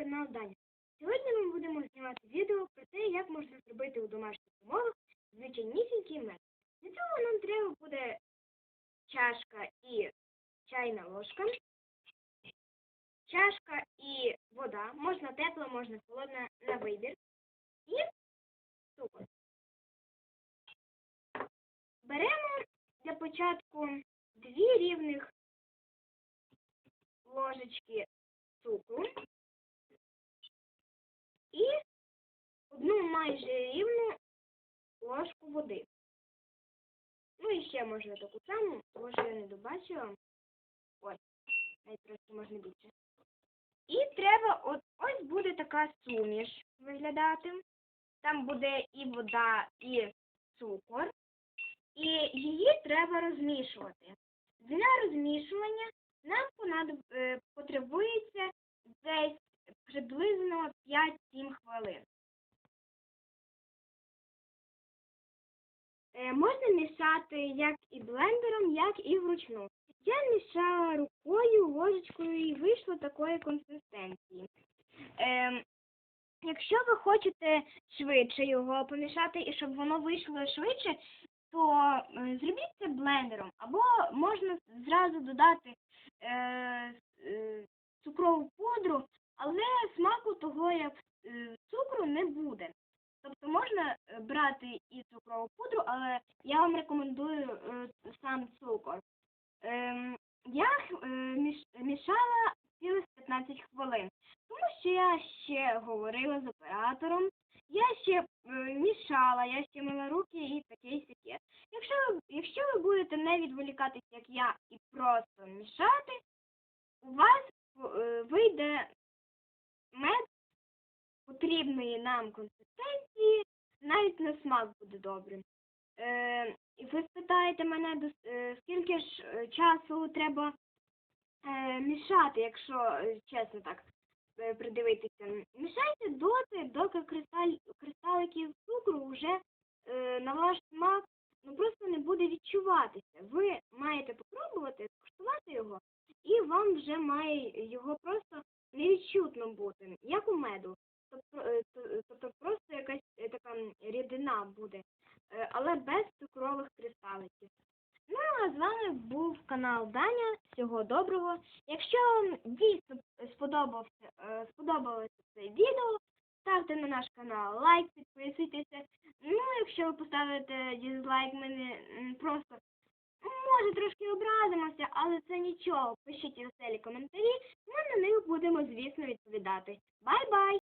канал Даня. Сьогодні ми будемо знімати відео про те, як можна зробити у домашніх умовах звичайнісінький мед. Для цього нам треба буде чашка і чайна ложка, чашка і вода, можна тепла, можна холодна на вибір, і цукор. Беремо для початку дві рівних ложечки цукру і одну майже рівну ложку води. Ну і ще можна таку саму, може я не добачила. Ось, навіть трошки можна більше. І треба, от ось буде така суміш виглядати. Там буде і вода, і цукор. І її треба розмішувати. Для розмішування нам понадоб- е, потребується десь приблизно 5-7 хвилин. Е, Можна мішати як і блендером, як і вручну. Я мішала рукою, ложечкою і вийшло такої консистенції. Е, якщо ви хочете швидше його помішати і щоб воно вийшло швидше, то е, зробіть це блендером. Або можна зразу додати е, е, цукрову пудру, але смаку того, як е, цукру, не буде. Можна е, брати і цукрову пудру, але я вам рекомендую е, сам цукор. Ем, я е, мішала цілих 15 хвилин, тому що я ще говорила з оператором, я ще мішала, я ще мила руки і таке і сяке. Якщо якщо ви будете не відволікатись, як я, і просто мішати, у вас вийде потрібної нам консистенції, навіть на смак буде добрим. Е, ви спитаєте мене, е, скільки ж е, часу треба е, мішати, якщо е, чесно так придивитися. Мішайте доти, доки кристаль, кристаликів цукру вже е, на ваш смак ну, просто не буде відчуватися. Ви маєте попробувати, скуштувати його, і вам вже має його просто невідчутно бути, як у меду. Тобто, е, т- тобто просто якась е, така рідина буде, е, але без цукрових кристаликів. Ну а з вами був канал Даня. Всього доброго. Якщо вам дійсно е, сподобалося це відео, ставте на наш канал лайк, підписуйтеся. Ну, якщо ви поставите дізлайк, ми не просто може трошки образимося, але це нічого. Пишіть веселі коментарі, ми на них будемо, звісно, відповідати. Бай-бай!